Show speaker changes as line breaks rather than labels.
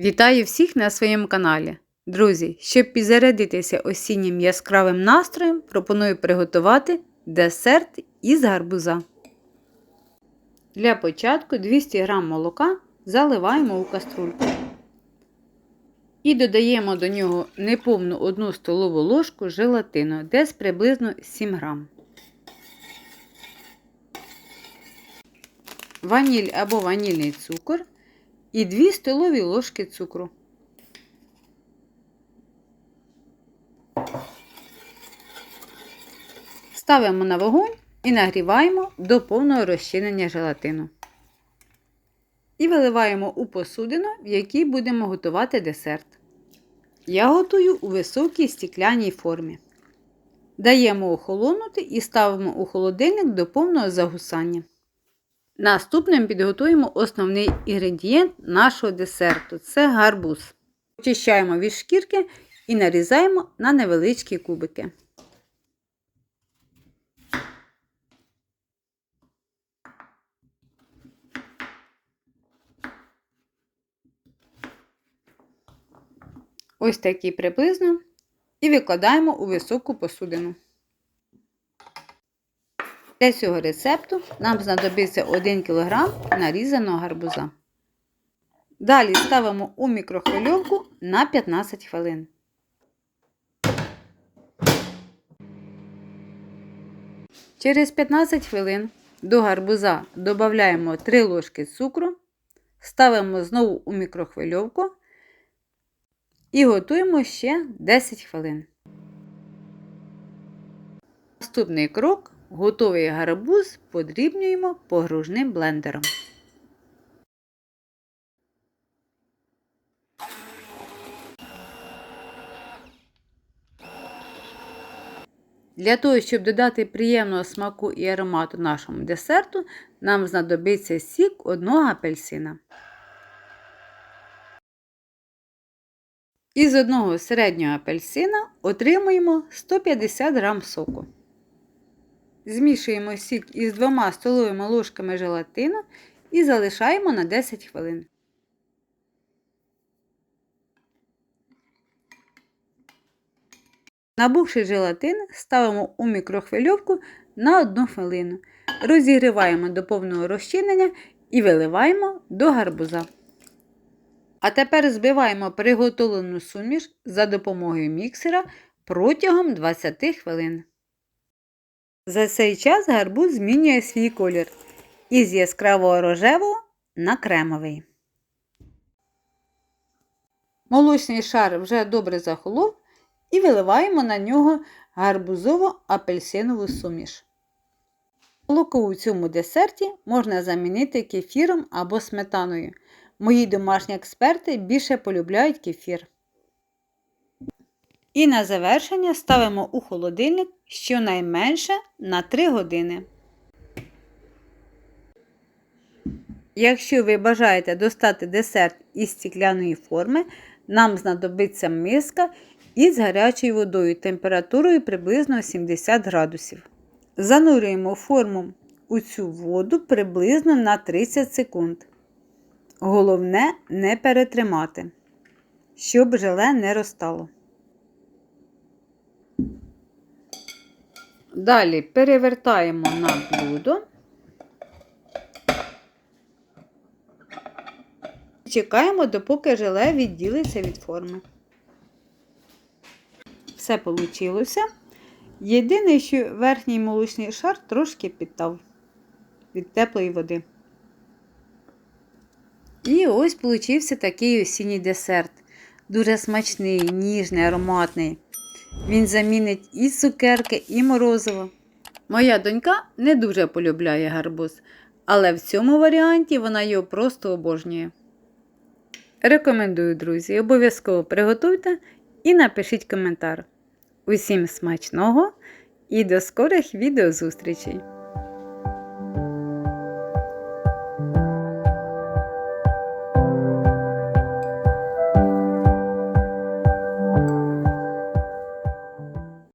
Вітаю всіх на своєму каналі. Друзі, щоб підзарядитися осіннім яскравим настроєм, пропоную приготувати десерт із гарбуза. Для початку 200 г молока заливаємо у каструльку. І додаємо до нього неповну 1 столову ложку желатину, десь приблизно 7 г. Ваніль або ванільний цукор і 2 столові ложки цукру. Ставимо на вогонь і нагріваємо до повного розчинення желатину. І виливаємо у посудину, в якій будемо готувати десерт. Я готую у високій стікляній формі. Даємо охолонути і ставимо у холодильник до повного загусання. Наступним підготуємо основний інгредієнт нашого десерту це гарбуз. Очищаємо від шкірки і нарізаємо на невеличкі кубики. Ось такі приблизно. І викладаємо у високу посудину. Для цього рецепту нам знадобиться 1 кг нарізаного гарбуза. Далі ставимо у мікрохвильовку на 15 хвилин. Через 15 хвилин до гарбуза додаємо 3 ложки цукру, ставимо знову у мікрохвильовку і готуємо ще 10 хвилин. Наступний крок готовий гарбуз подрібнюємо погружним блендером. Для того, щоб додати приємного смаку і аромату нашому десерту, нам знадобиться сік одного апельсина. Із одного середнього апельсина отримуємо 150 г соку. Змішуємо сік із 2 столовими ложками желатину і залишаємо на 10 хвилин. Набухший желатин ставимо у мікрохвильовку на 1 хвилину. Розігріваємо до повного розчинення і виливаємо до гарбуза. А тепер збиваємо приготовлену суміш за допомогою міксера протягом 20 хвилин. За цей час гарбуз змінює свій колір із яскравого рожевого на кремовий. Молочний шар вже добре захолов і виливаємо на нього гарбузово-апельсинову суміш. Молоко у цьому десерті можна замінити кефіром або сметаною. Мої домашні експерти більше полюбляють кефір. І на завершення ставимо у холодильник щонайменше на 3 години. Якщо ви бажаєте достати десерт із стікляної форми, нам знадобиться миска із гарячою водою температурою приблизно 70 градусів. Занурюємо форму у цю воду приблизно на 30 секунд. Головне не перетримати, щоб желе не розтало. Далі перевертаємо на блюдо. Чекаємо, допоки желе відділиться від форми. Все вийшло. Єдине, що верхній молочний шар трошки підтав від теплої води. І ось получився такий осінній десерт. Дуже смачний, ніжний, ароматний. Він замінить і цукерки, і морозиво. Моя донька не дуже полюбляє гарбуз, але в цьому варіанті вона його просто обожнює. Рекомендую, друзі, обов'язково приготуйте і напишіть коментар. Усім смачного і до скорих відеозустрічей!